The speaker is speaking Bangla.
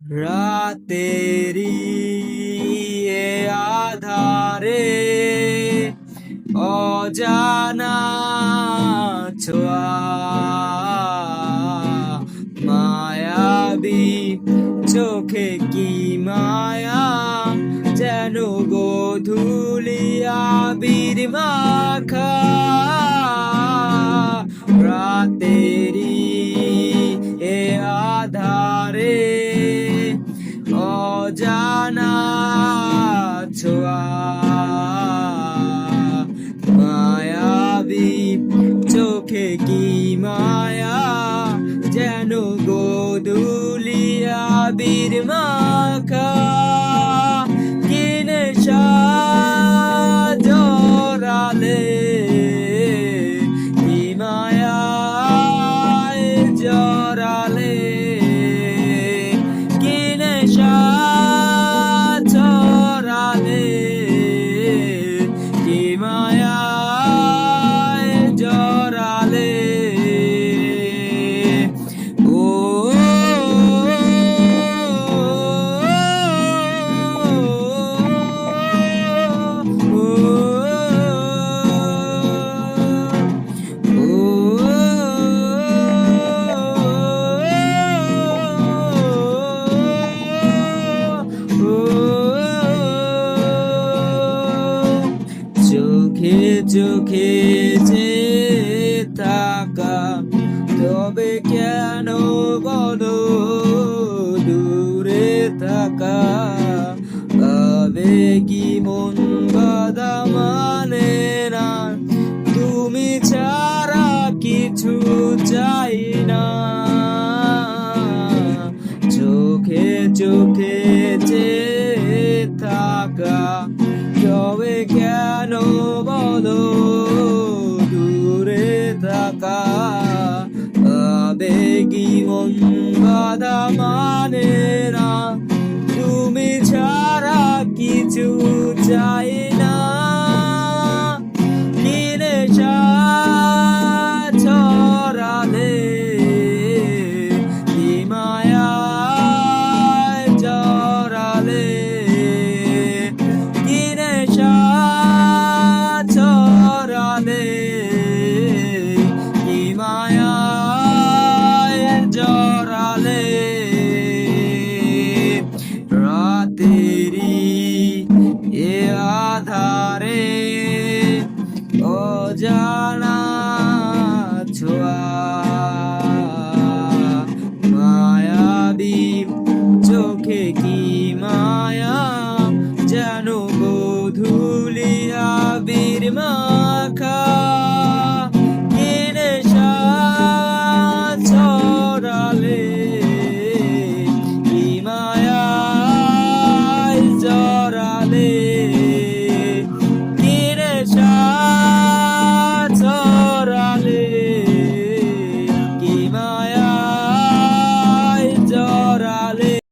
রাতেরি এ আধারে অজানা ছোঁয়া মায়াবী চোখে কি মায়া যেন গোধুলিয়া বীর মাখা? রাতেরি চোখে কি মায়া যেন গোদুলিয়া বীর মাখা? কিনে জরালে চোখে যে থাকা তবে কেন বলো দূরে থাকা আবেগি মন তবে কেন বলো দূরে থাকা? আবেগি মন বাধা মানে? অজানা ছোঁয়া। মায়াবী চোখে কি মায়া? যেন গোধুলিয়া বীর মা